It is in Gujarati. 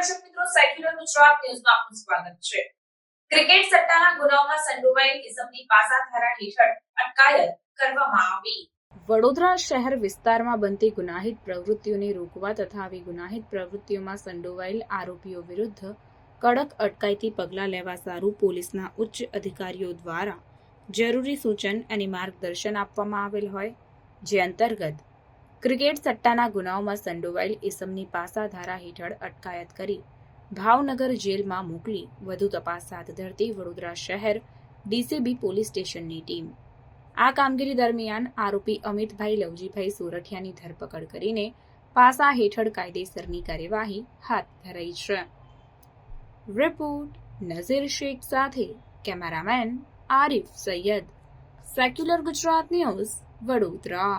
ગુજરાત ન્યૂઝમાં આપનું સ્વાગત છે. ક્રિકેટ સટ્ટાના ગુનાઓમાં સંડોવાયેલ ઇસમની પાસા ધારા હેઠળ અટકાયત કરવામાં આવી. વડોદરા શહેર વિસ્તારમાં બનતી ગુનાહિત પ્રવૃત્તિઓને રોકવા તથા આવી ગુનાહિત પ્રવૃત્તિઓમાં સંડોવાયેલ આરોપીઓ વિરુદ્ધ કડક અટકાયતી પગલાં લેવા સારું પોલીસના ઉચ્ચ અધિકારીઓ દ્વારા જરૂરી સૂચન અને માર્ગદર્શન આપવામાં આવેલ હોય, જે અંતર્ગત ક્રિકેટ સટ્ટાના ગુનાઓમાં સંડોવાયેલ ઇસમની પાસા ધારા હેઠળ અટકાયત કરી, ભાવનગર જેલમાં મોકલી, વધુ તપાસ હાથ ધરતી વડોદરા શહેર ડીસીબી પોલીસ સ્ટેશનની ટીમ. આ કામગીરી દરમિયાન આરોપી અમિતભાઈ લવજીભાઈ સોરઠિયાની ધરપકડ કરીને પાસા હેઠળ કાયદેસરની કાર્યવાહી હાથ ધરાઈ છે. રિપોર્ટ નઝીર શેખ સાથે cameraman Arif Sayyed. Secular Gujarat news Vadodara.